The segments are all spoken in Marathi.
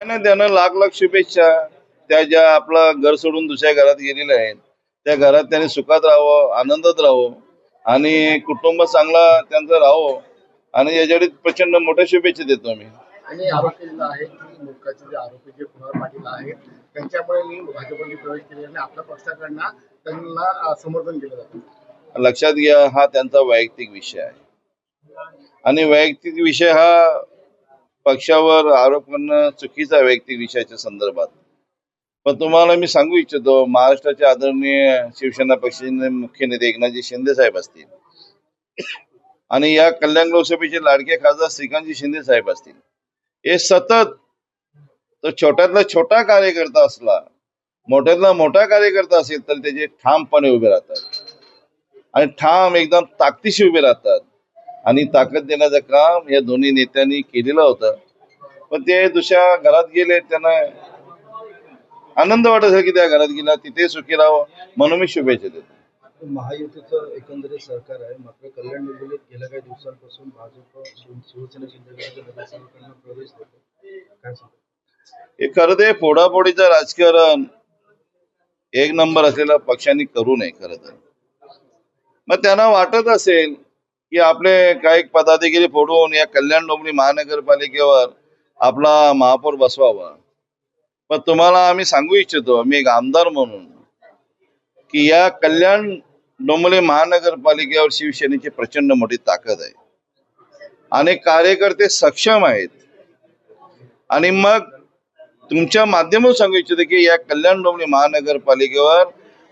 त्यानं लाख लाख शुभेच्छा त्या ज्या आपलं घर सोडून दुसऱ्या घरात गेलेल्या आहेत. त्या घरात त्यांनी सुखात राहावं आनंदात राहावं आणि कुटुंब चांगला त्यांचं राहावं आणि याच्यासाठी प्रचंड मोठ्या शुभेच्छा देतो मी आणि आरोप केलेला आहे की मुलकाचे जे आरोपी जे कुणाल पाटील आहेत त्यांच्यामुळे मी भाजपमध्ये प्रवेश केलेला आणि आपल्या पक्षाकडनं त्यांना समर्थन केलं जातं. लक्षात घ्या हा त्यांचा वैयक्तिक विषय आहे. आणि वैयक्तिक विषय हा पक्षावर आरोप करणं चुकीचा वैयक्तिक विषयाच्या संदर्भात. पण तुम्हाला मी सांगू इच्छितो महाराष्ट्राचे आदरणीय शिवसेना पक्षाचे मुख्य नेते एकनाथजी शिंदे साहेब असतील. आणि या कल्याण लोकसभेचे लाडके खासदार श्रीकांतजी शिंदे साहेब असतील. हे सतत तो छोट्यातला छोटा कार्यकर्ता असला मोठ्यातला मोठा कार्यकर्ता असेल तर त्याचे ठामपणे उभे राहतात. आणि ठाम एकदम ताकदीशी उभे राहतात. आणि ताकद देण्याचं काम या दोन्ही नेत्यांनी केलेलं होतं. पण ते दुसऱ्या घरात गेले त्यांना आनंद वाटत असेल की त्या घरात गेला तिथे सुखी राहावं म्हणून मी शुभेच्छा देतो. महायुतीचं एकंदरीत सरकार आहे मात्र कल्याण डोंबिवलीत गेल्या काही दिवसांपासून भाजप शिव- शिवसेना शिंदेगडाच्या प्रवेश देतो. हे खरं ते फोडाफोडीचं राजकारण एक नंबर असलेल्या पक्षांनी करू नये खरं तर. मग त्यांना वाटत असेल की आपले काही पदाधिकारी फोडून या कल्याण डोंबरी महानगरपालिकेवर आपला महापौर बसवावा. पण तुम्हाला आम्ही सांगू इच्छितो मी एक आमदार म्हणून की या कल्याण डोंबरी महानगरपालिकेवर शिवसेनेची प्रचंड मोठी ताकद आहे. आणि कार्यकर्ते सक्षम आहेत. आणि मग तुमच्या माध्यमातून सांगू इच्छितो की या कल्याण डोंबरी महानगरपालिकेवर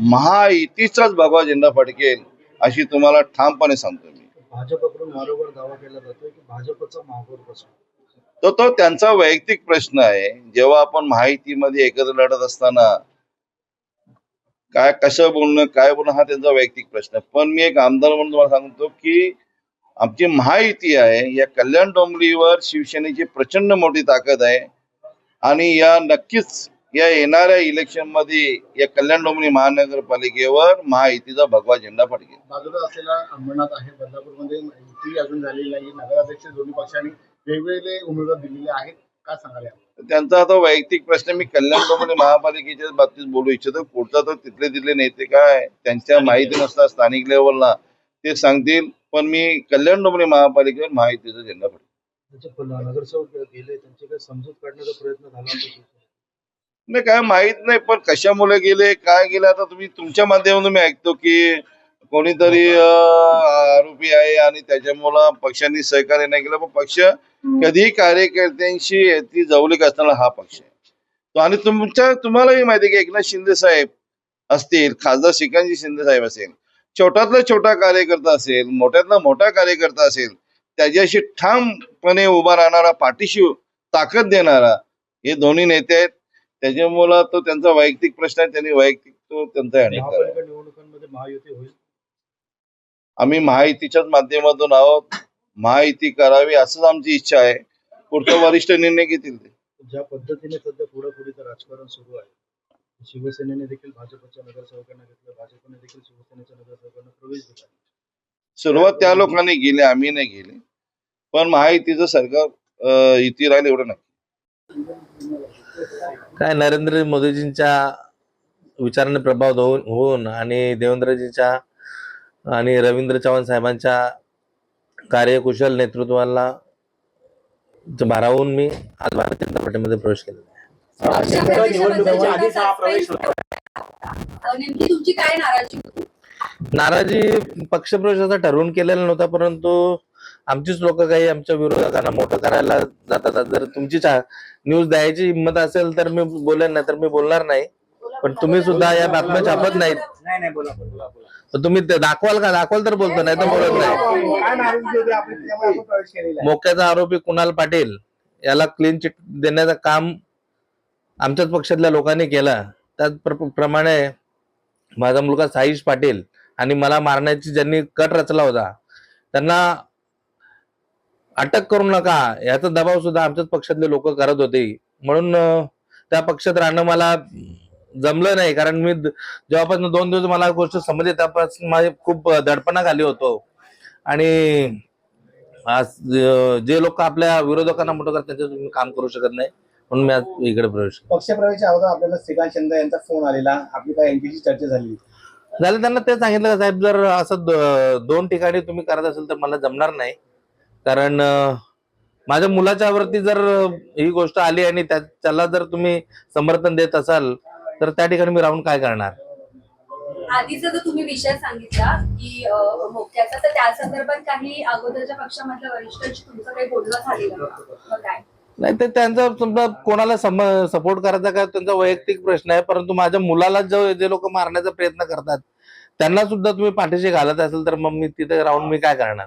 महायुतीचाच भगवा झेंडा फडकेल अशी तुम्हाला ठामपणे सांगतो मी. भाजपकडून वारंवार दावा केला जातोय की भाजपचा महापौर बसवा तो तो त्यांचा वैयक्तिक प्रश्न आहे. जेव्हा आपण माहितीमध्ये एकत्र लढत असताना काय कसं बोलणं काय बोलणं हा त्यांचा वैयक्तिक प्रश्न पण मी एक आमदार म्हणून तुम्हाला सांगतो की आमची महायुती आहे या कल्याण डोंबरीवर शिवसेनेची प्रचंड मोठी ताकद आहे. आणि या नक्कीच या येणाऱ्या इलेक्शनमध्ये या कल्याण डोंबिवली महानगरपालिकेवर महायुतीचा भगवा झेंडा फडकेल. बाजूला असलेला अंबरनाथ आहे बदलापूरमध्ये युती अजून झालेली नाही नगराध्यक्ष दोन्ही पक्षांनी वेगवेगळे उमेदवार दिलेले आहेत. काय? त्यांचा आता वैयक्तिक प्रश्न मी कल्याण डोंबिवली महापालिकेच्या बाबतीत बोलू इच्छितो. पुढचा तो तिथले तिथले नेते काय त्यांच्या माहिती नसतात स्थानिक लेवलला ते सांगतील. पण मी कल्याण डोंबिवली महापालिकेवर माहितीचा झेंडा फडकेल. नगरसेवक गेले त्यांचे काही समजूत काढण्याचा प्रयत्न झाला. नाही काय माहीत नाही पण कशामुळे गेले काय गेले आता तुम्ही तुमच्या माध्यमातून मी ऐकतो की कोणीतरी अं, आरोपी आहे आणि त्याच्यामुळं पक्षांनी सहकार्य नाही केलं. पण पक्ष कधीही कार्यकर्त्यांशी ती जवळीक असणारा हा पक्ष आहे. तो आणि तुमच्या तुम्हालाही माहिती आहे की एकनाथ शिंदे साहेब असतील खासदार श्रीकांतजी शिंदे साहेब असेल छोट्यातला छोटा कार्यकर्ता असेल मोठ्यातला मोठा कार्यकर्ता असेल त्याच्याशी ठामपणे उभा राहणारा पाठीशी ताकद देणारा हे दोन्ही नेते आहेत. त्याच्यामुळं तो त्यांचा वैयक्तिक प्रश्न आहे त्यांनी वैयक्तिक तो त्यांचा हँडल करावा. महापालिका निवडणुकांमध्ये महायुती होईल? आम्ही महायुतीच्याच माध्यमातून आहोत. महायुती करावी असंच आमची इच्छा आहे. पुढचा वरिष्ठ निर्णय घेतील ते. ज्या पद्धतीने सध्या पुढापुढीचं राजकारण सुरू आहे शिवसेनेने देखील भाजपच्या नगरसेवकांना घेतलं भाजपने देखील शिवसेनेच्या नगरसेवकांना प्रवेश दिला. सुरुवात त्या लोकांनी गेली आम्ही नाही गेले पण महायुतीचं सरकार युती राहील एवढं नक्की. काय नरेंद्र मोदीजींच्या विचाराने प्रभावित होऊन होऊन आणि देवेंद्रजींच्या आणि रवींद्र चव्हाण साहेबांच्या कार्यकुशल नेतृत्वाला भारावून मी आज भारतीय जनता पार्टीमध्ये प्रवेश केला निवडणुकीच्या आधीच प्रवेश होता नेमकी तुमची काय नाराजी होती? नाराजी पक्षप्रवेशाचा ठरवून केलेला नव्हता परंतु आमचीच लोक काही आमच्या विरोधकांना मोठं करायला जातात. जर तुमची न्यूज द्यायची हिंमत असेल तर मी बोलेन नाही तर मी बोलणार नाही. पण तुम्ही सुद्धा या बातम्या छापत नाहीत. नाही नाही बोला बोला बोला. तर तुम्ही दाखवाल का? दाखवाल तर बोलतो नाही. तर बोलत नाही. मोक्याचा आरोपी कुणाल पाटील याला क्लीन चिट देण्याचं काम आमच्याच पक्षातल्या लोकांनी केला. त्याचप्रमाणे माझा मुलगा साईश पाटील आणि मला मारण्याची ज्यांनी कट रचला होता त्यांना अटक करू नका. याचा दबाव सुद्धा आमच्याच पक्षातले लोक करत होते. म्हणून त्या पक्षात राहणं मला जमलं नाही. कारण मी जेव्हापासून दोन दिवस मला गोष्ट समजली त्यापासून माझे खूप दडपणाखाली होतो. आणि आज जे लोक आपल्या विरोधकांना मोठं करतात त्यांच्यात तुम्ही काम करू शकत नाही. म्हणून मी आज इकडे प्रवेश केला. पक्षप्रवेशच्या अगोदर आपल्याला श्रीकांत शिंदे यांचा फोन आलेला. आपली काय यांच्याशी चर्चा झाली? झालं त्यांना ते सांगितलं का साहेब जर असं दोन ठिकाणी तुम्ही करत असेल तर मला जमणार नाही. कारण माझ्या मुलाच्या वरती जर ही गोष्ट आली आणि त्या- त्याला जर तुम्ही समर्थन देत असाल तर त्या ठिकाणी मी राहून काय करणार? आधीचा जो तुम्ही विषय सांगितला की मोक्याचा तर त्या संदर्भात काही अगोदरच्या पक्षामधल्या वरिष्ठांशी तुमचं काही बोलणं झालेलं का? काय? नाही ते त्यांचा समजा कोणाला सपोर्ट करायचा काय त्यांचा वैयक्तिक प्रश्न आहे परंतु माझ्या मुलाला जो जे लोक मारण्याचा प्रयत्न करतात त्यांना सुद्धा तुम्ही पाठीशी घालत असेल तर मग मी तिथे राहून मी काय करणार?